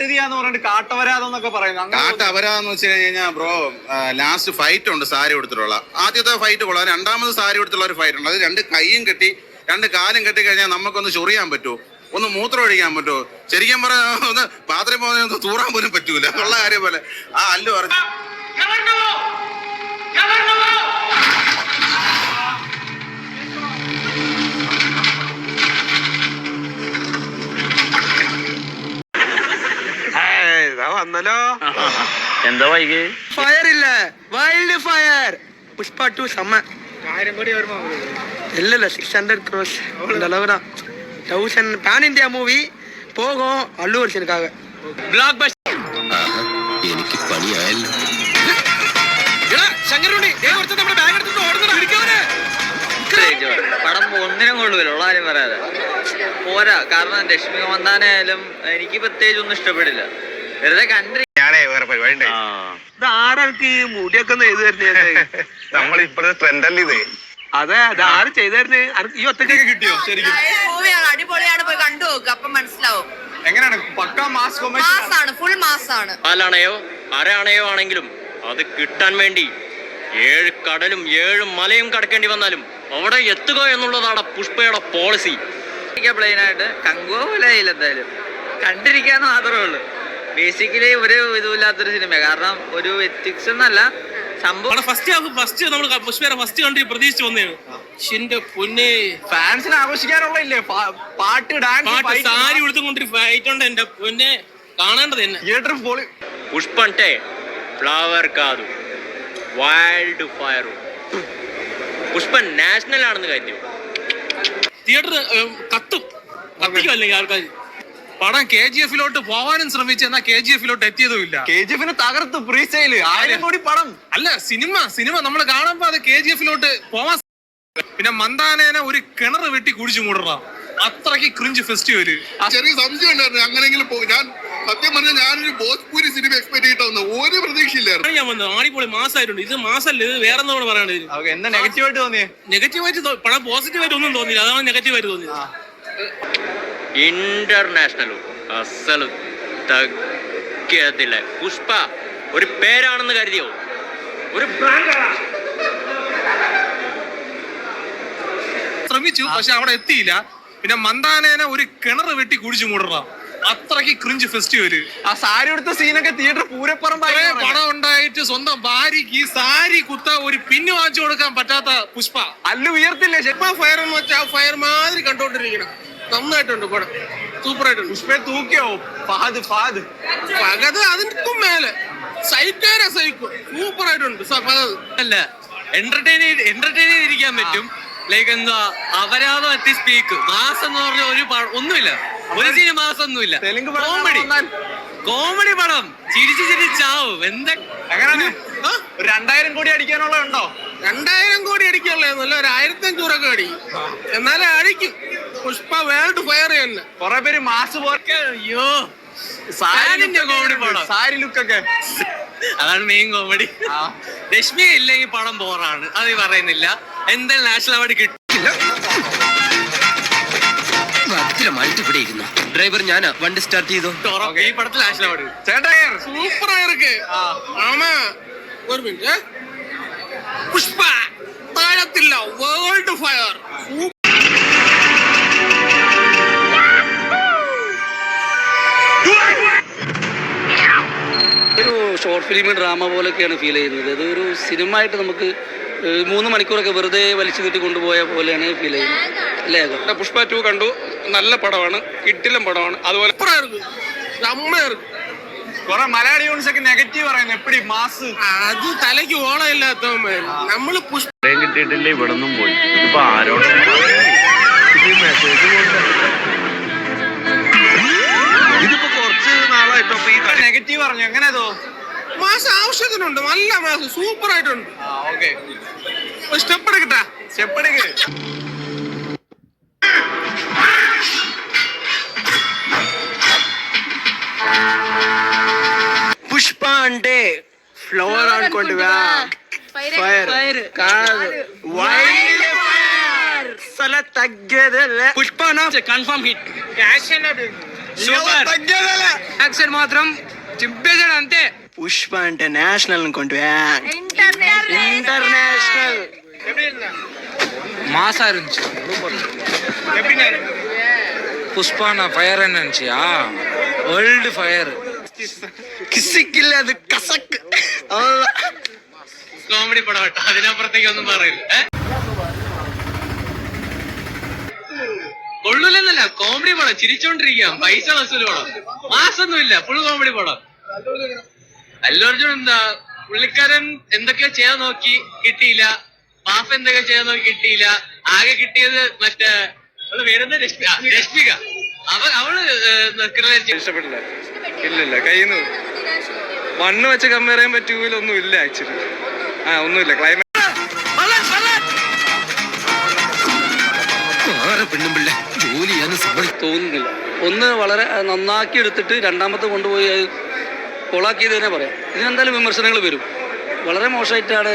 കാട്ടുതീയാന്ന് പറഞ്ഞിട്ട് കാട്ടവരാതെന്നൊക്കെ പറയുന്നു. അങ്ങനെ കാട്ട് അപരാധം വെച്ച് കഴിഞ്ഞാൽ ബ്രോ ലാസ്റ്റ് ഫൈറ്റ് ഉണ്ട് സാരി കൊടുത്തിട്ടുള്ള ആദ്യത്തെ ഫൈറ്റ് കൊള്ളാം. രണ്ടാമത് സാരി കൊടുത്തുള്ള ഒരു ഫൈറ്റ് ഉണ്ട്. അത് രണ്ട് കൈയും കെട്ടി രണ്ട് കാലും കെട്ടി കഴിഞ്ഞാൽ നമുക്കൊന്ന് ചൊറിയാൻ പറ്റുമോ ഒന്ന് മൂത്രം ഒഴിക്കാൻ പറ്റുമോ ശരിക്കും പറഞ്ഞാൽ ഒന്ന് ബാത്റൂം പോകുന്ന ഒന്ന് തൂറാൻ പോലും പറ്റൂല. ഉള്ള കാര്യം പോലെ. ആ അല്ലു പറഞ്ഞു. വന്നല്ലോ എന്താ വൈകി ഫയർ ഇല്ല വൈൽഡ് ഫയർ പുഷ്പ ടു செம்ம ആയിരം കോടി വരുമ്പോ இல்ல இல்ல சிக்ஸ் ஹண்ட்ரட் க்ரோஸ் இந்த அளவு தான் தௌசண்ட் பேன் இந்தியா மூவி போகும் அல்லு அர்ஜுனுக்காக பிளாக் பஸ்டர் എനിക്ക് പണിയായല്ലോ പടം ഒന്നിനും കൊള്ളൂല ഉള്ള കാര്യം പറയാതെ പോരാ കാരണം രശ്മിക മന്ദാനായാലും എനിക്ക് പ്രത്യേകിച്ച് ഒന്നും ഇഷ്ടപ്പെടില്ല വെറുതെ കണ്ടി. ഞാനേ വേറെ പരിപാടി ഉണ്ടായി. ഇത് ഈ മുടിയൊക്കെ ഒന്ന് ചെയ്തു തരുന്നേ നമ്മൾ ഇപ്പോഴത്തെ ട്രെൻഡല്ലേ ഇത്? അതെ അത് ആര് ചെയ്തു തരുന്നേ? ഈ ഒറ്റയ്ക്കൊക്കെ കിട്ടിയോ? ശരിക്കും. മൂവിയാണ് അടിപൊളിയാണ്. പോയി കണ്ടു അപ്പം മനസ്സിലാവും. എങ്ങനെയാണ്? പക്ക മാസ് കൊമേഴ്സ് മാസാണ്. ഫുൾ മാസാണ് പാലാണയോ? അരയണയോ ആണെങ്കിലും അത് കിട്ടാൻ വേണ്ടി ഏഴ് കടലും ഏഴ് മലയും കടക്കേണ്ടി വന്നാലും അവിടെ എത്തുക എന്നുള്ളതാണ് പുഷ്പയുടെ പോളിസി പ്ലെയിനായിട്ട് കങ്കുവ പോലെ ആയില്ല എന്തായാലും. കണ്ടിരിക്കാന്ന് മാത്രമേ ഉള്ളൂ. ബേസിക്കലി ഒരു ഇതുമില്ലാത്തൊരു സിനിമ കാരണം ഒരു എത്തിക്സ് എന്നല്ല സംഭവം ഫസ്റ്റ് ഫസ്റ്റ് നമ്മൾ പുഷ്പേരെ ഫസ്റ്റ് കണ്ടി പ്രതീക്ഷിച്ചു വന്നേ. ഷിന്റെ പൊന്നെ ഫാൻസിനെ ആഘോഷിക്കാനുള്ളല്ലേ പാട്ട് ഡാൻസ് പാട്ട് സാരി ഉടുത്തുകൊണ്ട് ഫൈറ്റ് ഉണ്ട് എന്റെ പൊന്നെ. കാണേണ്ടത് തന്നെ തിയേറ്റർ പോളി പുഷ്പണ്ടേ ഫ്ലവർ കാതു. വൈൽഡ് ഫയർ പുഷ്പൻ നാഷണൽ ആണെന്ന് കാര്യം തിയേറ്റർ കത്തും. കത്തിക്കും അല്ലെങ്കിൽ ആൾക്കാർ പടം കെ ജി എഫിലോട്ട് പോവാനും ശ്രമിച്ചു എന്നാൽ കെ ജി എഫിലോട്ട് എത്തിയതും ഇല്ല കെ ജി എഫിന് തകർത്ത് പ്രീ സ്റ്റൈൽ ആയിരം. കോടി പടം അല്ല സിനിമ സിനിമ നമ്മൾ കാണുമ്പോ അത് കെ ജി എഫിലോട്ട് പോവാൻ പിന്നെ മന്ദാനേനെ ഒരു കിണർ വെട്ടി കുടിച്ചു മൂടറ അത്രയ്ക്ക് ക്രിഞ്ച് ഫെസ്റ്റിവൽ ചെറിയ സംശയം ഉണ്ടായിരുന്നു. അങ്ങനെങ്കിലും പോകും ഞാൻ സത്യം പറഞ്ഞാൽ ഞാനൊരു ഭോജ്പൂരി സിനിമ എക്സ്പെക്ട് ചെയ്തിട്ട് വന്നു ഒരു പ്രതീക്ഷയില്ലായിരുന്നു. ഞാൻ വന്നത് ആണിപ്പോൾ മാസമായിട്ടുണ്ട് ഇത് മാസല്ല ഇത് വേറെ എന്താണ് പറയുന്നത് എന്താ നെഗറ്റീവ് ആയിട്ട് തോന്നിയേ? നെഗറ്റീവായിട്ട് പണം പടം പോസിറ്റീവായിട്ട് ഒന്നും തോന്നിയില്ല. അതാണ് നെഗറ്റീവായിട്ട് തോന്നിയത്. ഇന്റർനാഷണൽ അസൽ തഗ്ഗത്തില്ല പുഷ്പ ഒരു പേരാണെന്ന് കരുതിയോ? ഒരു ശ്രമിച്ചു പക്ഷെ അവിടെ എത്തിയില്ല. പിന്നെ മന്ദാനേനെ ഒരു കിണർ വെട്ടി കുടിച്ചു മൂടണം. അത്രയ്ക്ക് ക്രിഞ്ച് ഫെസ്റ്റിവൽ ആ സാരി എടുത്ത സീനൊക്കെ തിയേറ്റർ പൂരപ്പുറം പണം ഉണ്ടായിട്ട് സ്വന്തം ഭാര്യക്ക് ഈ സാരി കുത്ത ഒരു പിന്നു വാങ്ങിച്ചു കൊടുക്കാൻ പറ്റാത്ത പുഷ്പ. അല്ല ഉയർത്തില്ലേ. പുഷ്പ ഫയർ എന്ന് വെച്ചാൽ ഫയർ മാതിരി കണ്ടോണ്ടിരിക്കണം നന്നായിട്ടുണ്ട് പടം. സൂപ്പർ ആയിട്ടുണ്ട് പുഷ്പെ തൂക്കിയോ? പാത് ഫഹദ്. പകത് അതിനും മേലെ. സൈക്കാരെ സൈക്കും. സൂപ്പർ ആയിട്ടുണ്ട് സ- പകത് അല്ല എന്റർടൈൻ എന്റർടൈൻ ചെയ്തിരിക്കാൻ പറ്റും. ലൈക്ക് എന്താ അപരാധം എത്തി സ്പീക്ക് മാസം എന്ന് പറഞ്ഞ ഒരു പടം ഒന്നുമില്ല. ഒരു സിനിമ മാസം ഒന്നുമില്ല. തെലുങ്ക് കോമഡി കോമഡി പടം. ചിരിച്ചു ചിരിച്ചാവും എന്താ അങ്ങനെ ഒരു രണ്ടായിരം കോടി അടിക്കാനുള്ള ഉണ്ടോ? രണ്ടായിരം കോടി അടിക്കാനുള്ള ഒരു ആയിരത്തി അഞ്ഞൂറൊക്കെ അടിക്കും എന്നാലേ അടിക്കും. പുഷ്പ വേൾഡ് ഫയർ ചെയ്യല്ല കുറെ പേര് മാസ് പോലെ അയ്യോ സാരിന്റെ കോമഡി പടം സാരി ലുക്കൊക്കെ അതാണ് മെയിൻ കോമഡി രശ്മി ഇല്ലെങ്കിൽ പടം ബോറാണ് അത് ഈ പറയുന്നില്ല. എന്തായാലും നാഷണൽ അവാർഡ് കിട്ടില്ല ഇരുന്നു. ഡ്രൈവർ ഞാൻ വണ്ടി സ്റ്റാർട്ട് ചെയ്തു. ഈ പടത്തിൽ നാഷണൽ അവാർഡ് ചേട്ടാ സൂപ്പർ ഒരു minute Pushpa താഴത്തില്ല world fire short film drama പോലെയൊക്കെയാണ് feel ചെയ്യുന്നത്. അതൊരു സിനിമ ആയിട്ട് നമുക്ക് മൂന്ന് മണിക്കൂറൊക്കെ വെറുതെ വലിച്ചു നീട്ടി കൊണ്ടുപോയ പോലെയാണ് ഫീൽ ചെയ്യുന്നത്. അല്ലേ അതെ? പുഷ്പ ടു കണ്ടു. നല്ല പടമാണ്. കിട്ടിലും പടമാണ്. അതുപോലെ കൊറേ മലയാളി ഒക്കെ നെഗറ്റീവ് പറയുന്നു. എപ്പടി മാസ് അത് തലയ്ക്ക് ഓളമില്ലാത്തവന്മാർ നമ്മൾ പുഷ്പ കിട്ടിയിട്ടില്ല ഇവിടെ നിന്നും പോയി? ഇപ്പൊ ആരോട് ഇതിപ്പോ കുറച്ച് നാളായിട്ടോ അപ്പൊ ഈ നെഗറ്റീവ് പറഞ്ഞു? എങ്ങനെയാതോ മാസം ആവശ്യത്തിനുണ്ട് നല്ല മാസം സൂപ്പർ ആയിട്ടുണ്ട് ആ ഓക്കെ സ്റ്റെപ്പ് എടുക്കട്ടാ സ്റ്റെപ്പ് എടുക്ക് పుష్ప అంటే ఫ్లవర్ అనుకోండి ఫైర్ కాదు వైల్డ్ ఫైర్ అసలు తగ్గేదే Pushpa confirm hit super action మాత్రం చింపేశాడు అంతే పుష్ప అంటే నేషనల్ అనుకుంటే ఇంటర్నేషనల్ మాసా నుంచి పుష్ప నా ఫైర్ నుంచి వరల్డ్ ఫైర్ കിസിക്കില്ല അത് കസക്ക് കോമഡി പടം കേട്ടോ അതിനപ്പുറത്തേക്ക് ഒന്നും പറയില്ല ഏ? കൊള്ളൂലെന്നല്ല കോമഡി പടം ചിരിച്ചോണ്ടിരിക്കാം പൈസ വസൂല് പടം മാസൊന്നുമില്ല ഫുൾ കോമഡി പടം അല്ലു അർജുൻ എന്താ? പുള്ളിക്കാരൻ എന്തൊക്കെയോ ചെയ്യാൻ നോക്കി കിട്ടിയില്ല. പാഫ് എന്തൊക്കെ ചെയ്യാൻ നോക്കി കിട്ടിയില്ല. ആകെ കിട്ടിയത് മറ്റേ അവൾ പേരെന്താ? രശ്മി ആ, രശ്മിക. അവ അവൾ ഇഷ്ടപ്പെട്ടില്ല. ഇല്ലില്ല കയ്യിൽ നിന്ന് മണ്ണ് വെച്ച് കമ്പയർ ചെയ്യാൻ പറ്റൂല ഒന്നും ഇല്ല ആക്ച്വലി ആ ഒന്നുമില്ല ക്ലൈമാറ്റ് പെണ്ണും പിള്ള ജോലി ചെയ്യാനും സമ്മതി തോന്നുന്നില്ല. ഒന്ന് വളരെ നന്നാക്കി എടുത്തിട്ട് രണ്ടാമത്തെ കൊണ്ടുപോയി അത് കൊളാക്കിയത് തന്നെ പറയാം. ഇതിനെന്തായാലും വിമർശനങ്ങൾ വരും. വളരെ മോശമായിട്ടാണ്